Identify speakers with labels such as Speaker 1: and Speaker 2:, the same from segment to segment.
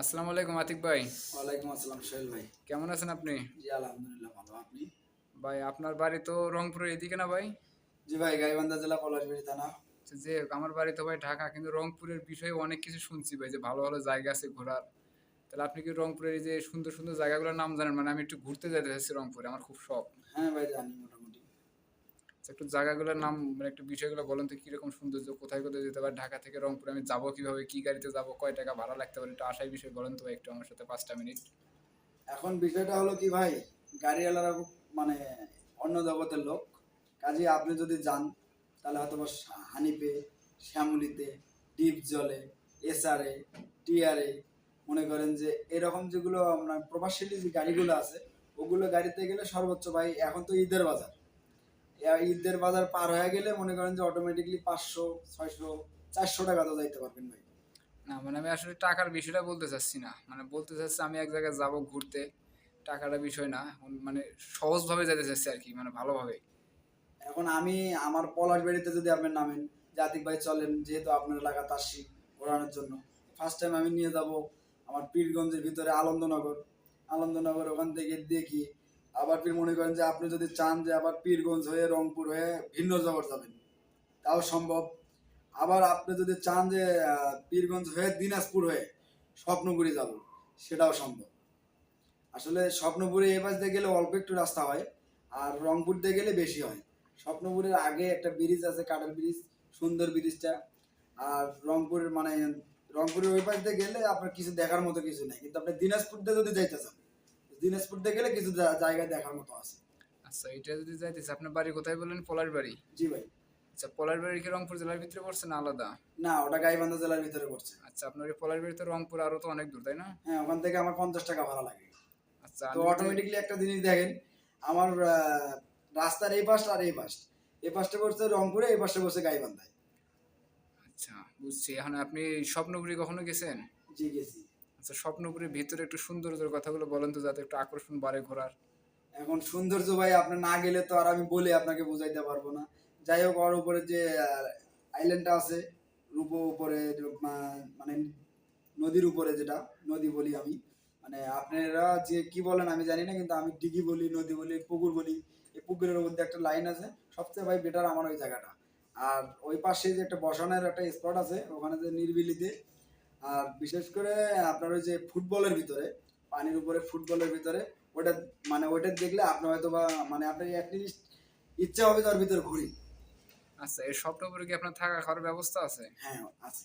Speaker 1: আসসালামু আলাইকুম আতিক ভাই।
Speaker 2: ওয়ালাইকুম আসসালাম সোহেল ভাই।
Speaker 1: কেমন আছেন আপনি?
Speaker 2: জি আলহামদুলিল্লাহ ভালো। আপনি?
Speaker 1: ভাই আপনার বাড়ি তো রংপুরের এদিকে না ভাই?
Speaker 2: জি ভাই গাইবান্ধা জেলা পলাশবাড়ি থানা।
Speaker 1: যে আমার বাড়ি তো ভাই ঢাকা কিন্তু রংপুরের বিষয়ে অনেক কিছু শুনছি ভাই যে ভালো ভালো জায়গা আছে ঘোরার। তাহলে আপনি কি রংপুরের এই যে সুন্দর সুন্দর জায়গাগুলোর নাম জানেন? মানে আমি একটু ঘুরতে যেতে চাইছি রংপুরে আমার খুব শখ।
Speaker 2: হ্যাঁ ভাই জানি মোটামুটি।
Speaker 1: একটু জায়গাগুলোর নাম মানে একটু বিষয়গুলো বলেন তো, কীরকম সৌন্দর্য, কোথায় কোথায় যেতে পারে, ঢাকা থেকে রংপুরে আমি যাব কীভাবে, কি গাড়িতে যাব, কয় টাকা ভাড়া লাগতে পারে, একটু আশাই বিষয় বলেন তো একটু আমার সাথে পাঁচটা মিনিট।
Speaker 2: এখন বিষয়টা হলো কি ভাই, গাড়িওয়ালারা মানে অন্য জগতের লোক। কাজে আপনি যদি যান, তাহলে হয়তো হানিপে শ্যামলিতে, ডিপ জলে, এসআরএ, টিআরএ, মনে করেন যে এরকম যেগুলো আপনার প্রভাবশালী যে গাড়িগুলো আছে, ওগুলো গাড়িতে গেলে সর্বোচ্চ ভাই, এখন তো ঈদের বাজার। ঈদের বাজার পার হয়ে গেলে মনে করেন যে অটোমেটিকলি পাঁচশো ছয়শো চারশো টাকা তো যাইতে পারবেন ভাই।
Speaker 1: না মানে আমি আসলে টাকার বিষয়টা বলতে চাচ্ছি না। মানে বলতে চাচ্ছি আমি এক জায়গায় যাব ঘুরতে টাকাটা বিষয় না। মানে সহজভাবে যেতে চাচ্ছি আর কি মানে ভালোভাবে।
Speaker 2: এখন আমি আমার পলাশ বাড়িতে যদি আপনি নামেন জাতিক ভাই চলেন যেহেতু আপনার এলাকাতে আসছি ঘোরানোর জন্য। ফার্স্ট টাইম আমি নিয়ে যাব আমার পীরগঞ্জের ভিতরে আনন্দনগর। আনন্দনগর ওখান থেকে দেখি আবার ফির মনে করেন যে আপনি যদি চান যে আবার পীরগঞ্জ হয়ে, রংপুর হয়ে, ভিন্ন জগৎ যাবেন, তাও সম্ভব। আবার আপনি যদি চান যে পীরগঞ্জ হয়ে, দিনাজপুর হয়ে, স্বপ্নপুরি যাব, সেটাও সম্ভব। আসলে স্বপ্নপুরে এ পাশ দিয়ে গেলে অল্প একটু রাস্তা হয়, আর রংপুর দিয়ে গেলে বেশি হয়। স্বপ্নপুরের আগে একটা ব্রিজ আছে কাঠের ব্রিজ, সুন্দর ব্রিজটা। আর রংপুরের মানে রংপুরের ওই পাশ দিয়ে গেলে আপনার কিছু দেখার মতো কিছু নেই। কিন্তু আপনি দিনাজপুর দিয়ে যদি যাইতে চান দিনাজপুর দিয়ে গেলে কিছু জায়গা দেখার মতো আছে।
Speaker 1: আচ্ছা এটা যদি যাইতেছে আপনার বাড়ি কোথায় বললেন পলার বাড়ি?
Speaker 2: জি ভাই।
Speaker 1: আচ্ছা পলার বাড়ি কি রংপুর জেলার ভিতরে পড়ছে না আলাদা?
Speaker 2: না ওটা গাইবান্ধা জেলার ভিতরে পড়ছে।
Speaker 1: আচ্ছা আপনার এই পলার বাড়ি তো রংপুর আরও তো অনেক দূর তাই না?
Speaker 2: হ্যাঁ ওখান থেকে আমার পঞ্চাশ টাকা ভাড়া লাগে।
Speaker 1: আচ্ছা
Speaker 2: তো অটোমেটিকলি একটা জিনিস দেখেন আমার রাস্তার এই পাশ আর এই পাশ এই পাশটা পড়ছে রংপুরে এই পাশটা পড়ছে গাইবান্ধায়।
Speaker 1: আচ্ছা বুঝছি। এখন আপনি স্বপ্নপুরি কখনো গেছেন?
Speaker 2: জি গেছি।
Speaker 1: স্বপ্নপুরের ভিতরে একটু সৌন্দর্যের কথাগুলো বলেন তো, যাতে একটু আকর্ষণ বাড়ে ঘোরার।
Speaker 2: এখন সৌন্দর্য ভাই, আপনি না গেলে তো আর আমি বলে আপনাকে বোঝাইতে পারব না। যাই হোক, ওর উপরে যে আইল্যান্ডটা আছে রূপো উপরে মানে নদীর উপরে যেটা, নদী বলি আমি। মানে আপনারা যে কি বলেন আমি জানি না, কিন্তু আমি দিঘি বলি, নদী বলি, পুকুর বলি, এই পুকুরের মধ্যে একটা লাইন আছে। সবচেয়ে ভাই বেটার আমার ওই জায়গাটা। আর ওই পাশে যে একটা বসানোর একটা স্পট আছে, ওখানে যে নির্বিলিতে আর বিশেষ করে আপনার ওই যে ফুটবলের ভিতরে পানির উপরে ফুটবলের ভিতরে ওটা মানে ওইটা দেখলে আপনার হয়তো বা মানে আপনার অ্যাটলিস্ট ইচ্ছা হবে তার ভিতরে ঘুরি।
Speaker 1: আচ্ছা এই স্বপ্নপুরে কি আপনার থাকা খাওয়ার ব্যবস্থা আছে?
Speaker 2: হ্যাঁ আছে।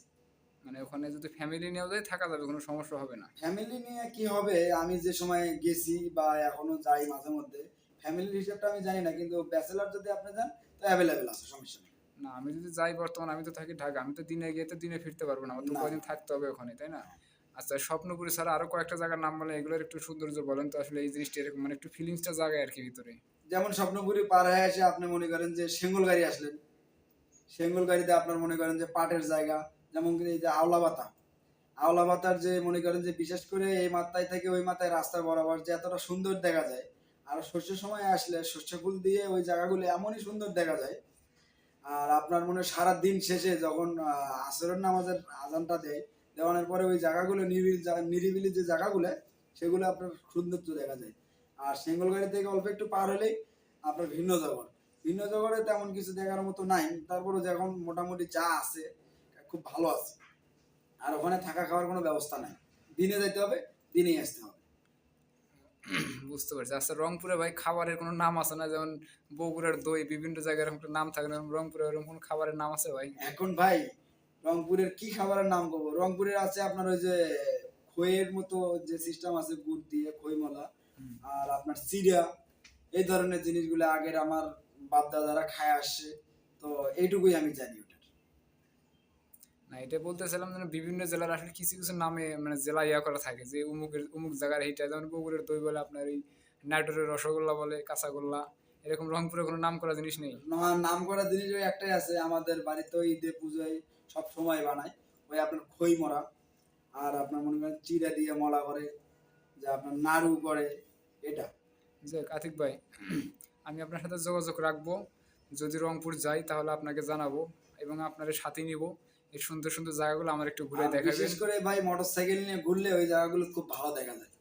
Speaker 1: মানে ওখানে যদি ফ্যামিলি নিয়েও যায় থাকা যাবে কোনো সমস্যা হবে না?
Speaker 2: ফ্যামিলি নিয়ে কি হবে? আমি যে সময় গেছি বা এখনও যাই মাঝে মধ্যে ফ্যামিলির হিসাবটা আমি জানি না কিন্তু ব্যাচেলার যদি আপনি যান তো অ্যাভেলেবেল আছে সমস্যা নেই।
Speaker 1: না আমি যদি যাই বর্তমান আমি তো থাকি ঢাকা আমি তো দিনে গিয়ে তো দিনে ফিরতে পারব না আমার তো কদিন থাকতে হবে ওখানে তাই না? আচ্ছা স্বপ্নপুরি ছাড়া আরও কয়েকটা জায়গার নাম বলে এগুলোর একটু সৌন্দর্য বলেন তো আসলে এই জিনিসটা এরকম মানে একটু ফিলিংসটা জায়গায় আর কি ভিতরে।
Speaker 2: যেমন স্বপ্নপুরি পার হয়ে এসে আপনি মনে করেন যে সেঙ্গল গাড়ি আসলেন। সেঙ্গল গাড়িতে আপনার মনে করেন যে পাটের জায়গা যেমন কি এই যে আওলা বাতা। আওলা বাতার যে মনে করেন যে বিশেষ করে এই মাথায় থেকে ওই মাথায় রাস্তা বরাবর যে এতটা সুন্দর দেখা যায় আর শস্য সময় আসলে শস্য ফুল দিয়ে ওই জায়গাগুলো এমনই সুন্দর দেখা যায় আর আপনার মনে সারা দিন শেষে যখন আসরের নামাজের আজানটা দেয়, দেওয়ানোর পরে ওই জায়গাগুলো নিরিবিলি নিরিবিলি যে জায়গাগুলো, সেগুলো আপনার সৌন্দর্য দেখা যায়। আর সেঙ্গল গাড়ি থেকে অল্প একটু পার হলেই আপনার ভিন্ন জগৎ। ভিন্ন জগতে তেমন কিছু দেখার মতো নাই। তারপরে যখন মোটামুটি যা আছে, খুব ভালো আছে। আর ওখানে থাকা খাওয়ার কোনো ব্যবস্থা নাই। দিনে যেতে হবে, দিনেই আসতে হবে।
Speaker 1: বুঝতে পারছি। আচ্ছা রংপুরে ভাই খাবারের কোনো নাম আছে না? যেমন বগুড়ার দই বিভিন্ন জায়গায় এরকম একটা নাম থাকে না? রংপুরে এরকম কোনো খাবারের নাম আছে ভাই?
Speaker 2: এখন ভাই রংপুরের কি খাবারের নাম করব রংপুরের আছে আপনার ওই যে খইয়ের মতো যে সিস্টেম আছে গুড় দিয়ে খইমলা
Speaker 1: হুম।
Speaker 2: আর আপনার চিড়া এই ধরনের জিনিসগুলো আগের আমার বাপ দাদারা খায় আসছে তো এইটুকুই আমি জানি
Speaker 1: না এটা বলতেছিলাম যেন বিভিন্ন জেলার আসলে কিছু কিছু নামে মানে জেলা ইয়া করা থাকে যে উমুকের উমুক জায়গার এইটা যেমন বগুড়ের দই বলে আপনার এই নাটোরের রসগোল্লা বলে কাঁচাগোল্লা এরকম রংপুরে কোনো নাম করা জিনিস নেই?
Speaker 2: নাম করা জিনিস ওই একটাই আছে আমাদের বাড়িতে ওই ঈদে পুজোয় সব সময় বানায় ওই আপনার খই মরা আর আপনার মনে করেন চিড়া দিয়ে মলা করে যে আপনার নাড়ু করে এটা।
Speaker 1: যে কাতিক ভাই আমি আপনার সাথে যোগাযোগ রাখব যদি রংপুর যাই তাহলে আপনাকে জানাব এবং আপনার সাথে নিব। এই সুন্দর সুন্দর জায়গাগুলো আমার একটু ঘুরে দেখাবেন।
Speaker 2: বিশেষ করে ভাই মোটরসাইকেল নিয়ে ঘুরলে ওই জায়গাগুলো খুব ভালো দেখা যায়।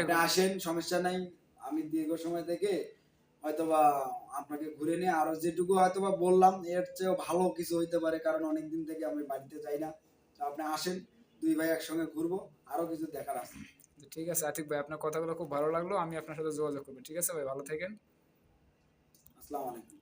Speaker 2: আপনি আসেন সমস্যা নাই। আমি দীর্ঘ সময় থেকে হয়তোবা আপনাকে ঘুরে নিয়ে আরও যেটুকু হয়তোবা বললাম এর চেয়েও ভালো কিছু হইতে পারে কারণ অনেক দিন থেকে আমি বাড়িতে যাই না। তো আপনি আসেন দুই ভাই একসঙ্গে ঘুরবো আরও কিছু দেখার আছে।
Speaker 1: ঠিক আছে আতিক ভাই আপনার কথাগুলো খুব ভালো লাগল আমি আপনার সাথে যোগাযোগ করব। ঠিক আছে ভাই ভালো থাকেন।
Speaker 2: আসসালামু আলাইকুম।